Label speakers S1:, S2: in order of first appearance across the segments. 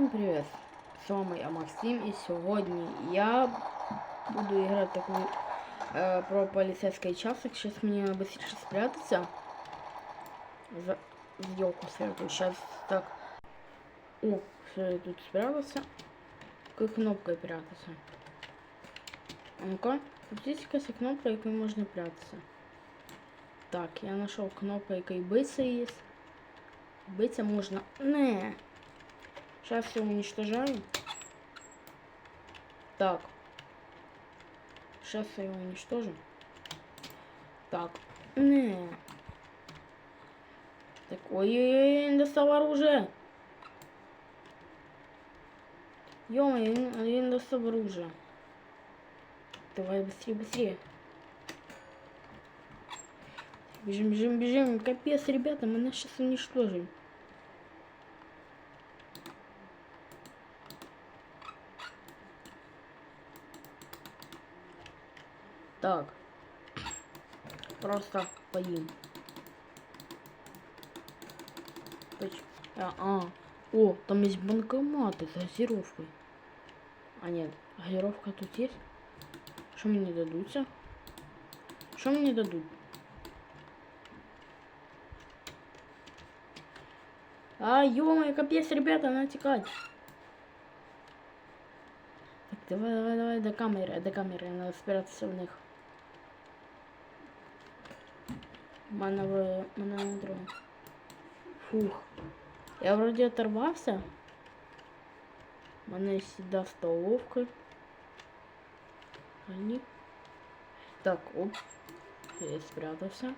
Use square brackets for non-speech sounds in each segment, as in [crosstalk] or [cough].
S1: Всім привіт! З вами я Максим і сьогодні я буду грати таку е, про поліцейський часик. Зараз мені треба швидше спрятатися. За елку спрятаю. Сейчас так. О, все, я тут спрятался. Какой кнопкой прятаться? А ну-ка, тут есть якась кнопка, якою можна прятаться. Так, я нашел кнопку, якої биться є. Биться можна. Не. Сейчас все уничтожаю. Так. Сейчас я его уничтожу. Так. Не. Так, ой-ой-ой, достал оружие. ё я не, я не достал оружие. Давай быстрее, быстрее. Бежим, бежим, бежим. Капец, ребята, мы нас сейчас уничтожим. Так. Просто поим. А, а. О, там есть банкоматы с газировкой. А нет, газировка тут есть. Что мне дадутся? Что мне дадут? А, ё капец, ребята, надо текать. Так, давай, давай, давай, до камеры, до камеры, надо спрятаться в них. Не друг. Фух. Я вроде оторвався. Мене сюда столовка. Они. Так, оп. Я спрятался.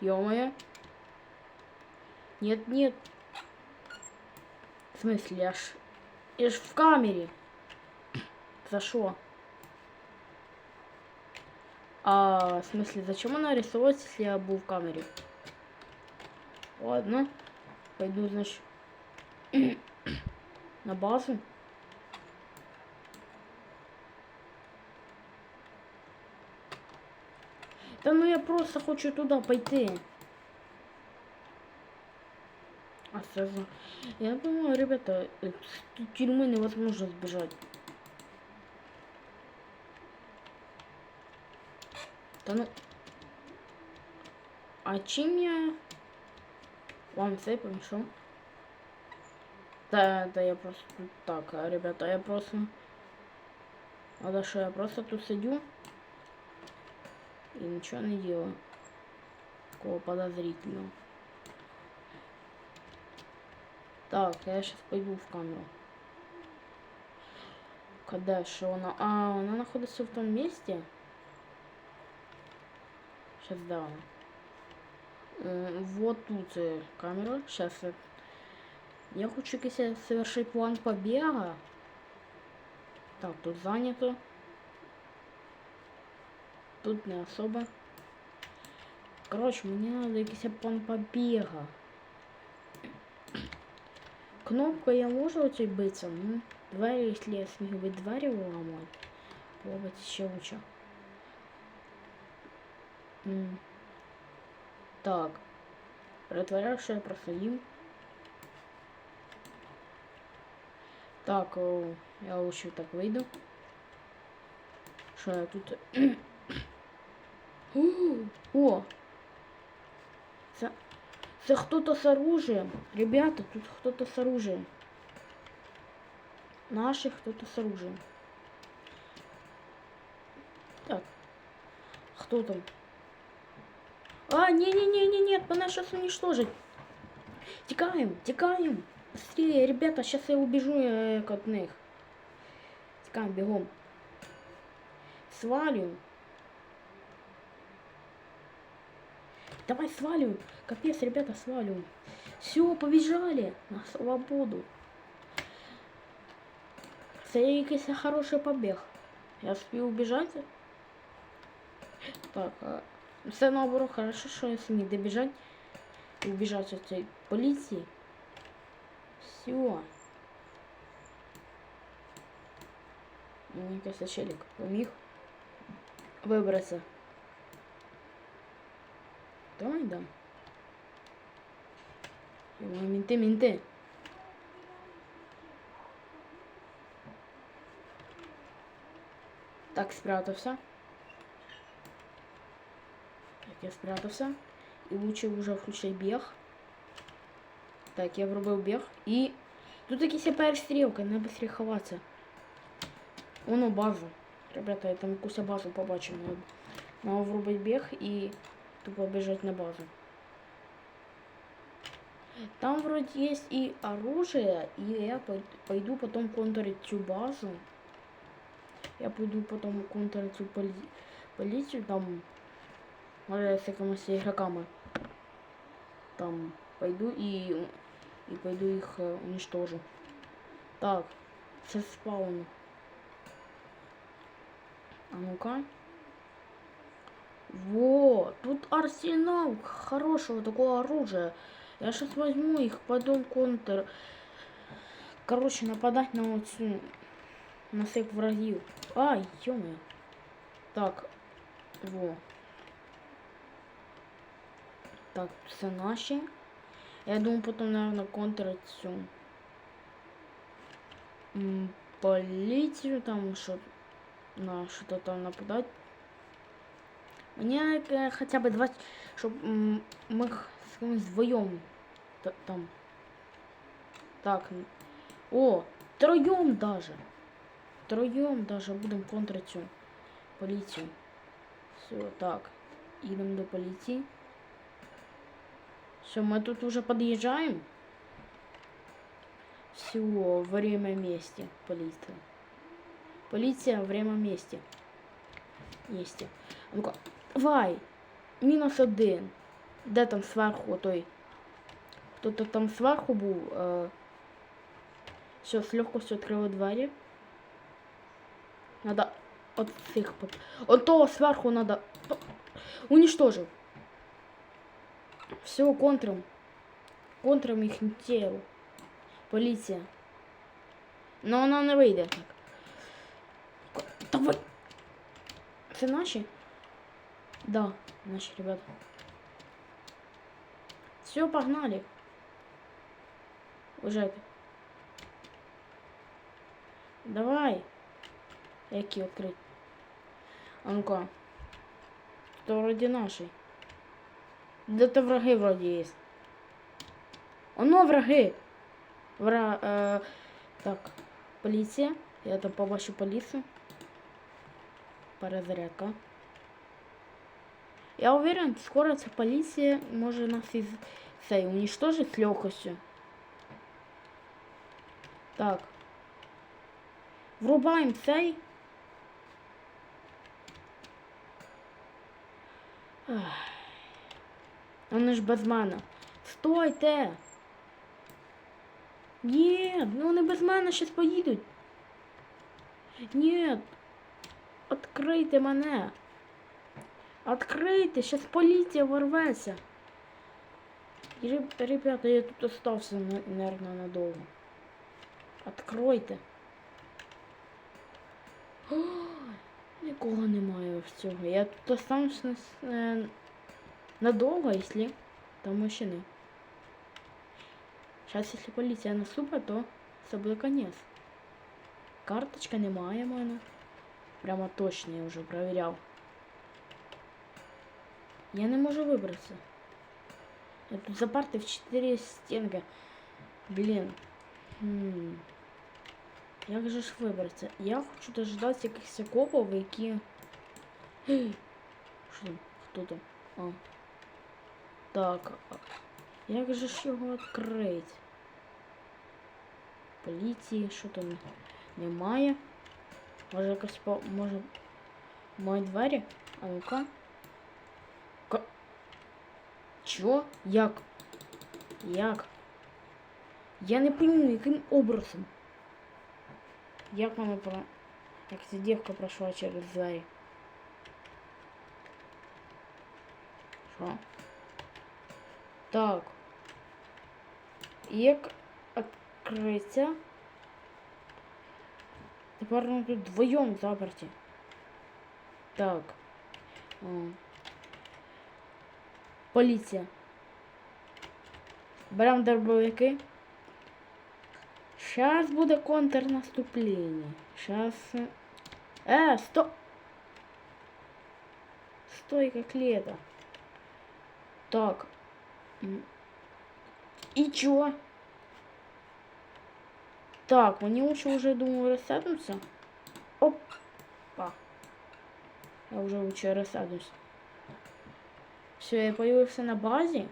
S1: Ё-моё. Нет, нет. В смысле, я ж... Я ж в камере. За что? А, в смысле, зачем она рисовалась, если я был в камере? Ладно. Пойду, значит, [clears throat] на базу. Да ну я просто хочу туда пойти. А сразу... Я думаю, ребята, э, тюрьмы невозможно сбежать. Да ну... А чем я вам це помешал? Да, да, я просто так, ребята, я просто... А да что, я просто тут сидю и ничего не делаю. Такого подозрительного. Так, я сейчас пойду в камеру. Когда что она... А, она находится в том месте. Сейчас да. Э, Вот тут э, камера. Сейчас я... Я хочу якийсь совершить план побега. Так, тут занято. Тут не особо. Короче, мне надо якийсь план побега. Кнопка я можу оцей биться, ну, двері, якщо я смію би двері виламати, було б ще лучше. Так. Притворяю, що я просто їм. Так, о, я лучше так вийду. Що я тут. [clears throat] О! Це, це хто-то з оружием. Ребята, тут кто-то с оружием. Наши кто-то с оружием. Так. Кто там? А, не-не-не-не, нет, меня сейчас уничтожить. Текаем, текаем. Быстрее, ребята, сейчас я убежу э, от них. Текаем, бегом. Свалим. Давай сваливаем. Капец, ребята, сваливаем. Все, побежали на свободу. Це якийсь хороший побег. Я успел убежать. Так, а... все наоборот, хорошо, что я смог добежать и убежать от этой полиции. Все. Мне кажется, челик помог выбраться. Давай, да. Йо, мінти, мінти. Так, спрятався. Так, я спрятався. І лучше вже включай біг. Так, я вробив біг. І тут якісь перестрілки, не быстрее ховатися. Воно базу. Ребята, я там якусь базу побачив. Надо, надо врубити біг і тупо бежать на базу. Там вроде есть и оружие, и я пой- пойду потом контурить всю базу. Я пойду потом контурить всю поли... полицию, там, может, с якимось игроками. Там пойду и, и пойду э, уничтожу. Так, це спаун. А ну-ка. Во, тут арсенал хорошего такого оружия. Я сейчас возьму их, потом контр. Короче, нападать на вот на всех врагів. Ай, ё Так, во. Так, це наші. Я думаю, потом, наверное, контрить всю полицию там, что на что-то там нападать. Мне э, хотя бы два, чтобы мы с вдвоем та- там. Так. О, троем даже. Троем даже будем контрить всю полицию. Все, так. Идем до полиции. Все, мы тут уже подъезжаем. Все, время мести. Полиция. Полиция, время мести. Мести. А ну-ка, давай. Мінус один. Де там зверху той? Хто-то там зверху був. Е... Все, з легкостю відкрили двері. Надо от цих поп... От того зверху надо. П- Уничтожив. Все, контрим. Контрим їх тіло. Поліція. Ну вона не вийде так. К- Давай. Це наші? Да, наши ребята. Все, погнали. Уже. Давай. Які відкрити? А ну-ка. То вроде Наші. Где-то враги вроде есть. Оно враги. Вра... Э, так, полиция. Я там побачу полицию. Перезарядка. Я уверен, скоро ця поліція може нас із цей уничтожить з легкостю. Так. Врубаємо цей. Ах. Вони ж без мене. Стойте! Ні, ну вони без мене щас поїдуть. Ні. Открийте мене. Открийте, ворвется. И, реб- ребята, я тут остался, на- наверное, надолго. Откройте. О, Нікого немає в цього. Я тут останусь на, с- е, надовго, якщо там машини. Зараз, якщо поліція наступить, то це буде конець. Карточка немає в мене. Прямо точно я вже перевіряв. Я не можу вибратися. Я тут запарти в 4 стінки. Блін. Хм. Як же ж вибратися? Я хочу дождатися якихось копів, які. Гей! Що там? Хто там? А. Так. а Як же ж його відкрити? Поліції, що там немає. Може якось по. Може. Мої двері? А ну-ка. Ка... Чо? Як? Як? Я не пойму, яким образом. Як вона про... Як ця дівка пройшла через двері? Що? Так. Як відкриття? Тепер ми тут вдвоєм заперті. Так. О. Поліція. Беремо дробовики. Сейчас буде контрнаступлення. Сейчас. Е, стоп! Стой, как лето. Так. И чё? Так, мені лучше уже, думаю, рассаднуться. Опа. Я уже лучше рассадусь. Все, я появился на базе.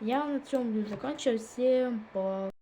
S1: Я на чем буду заканчивать. Всем пока.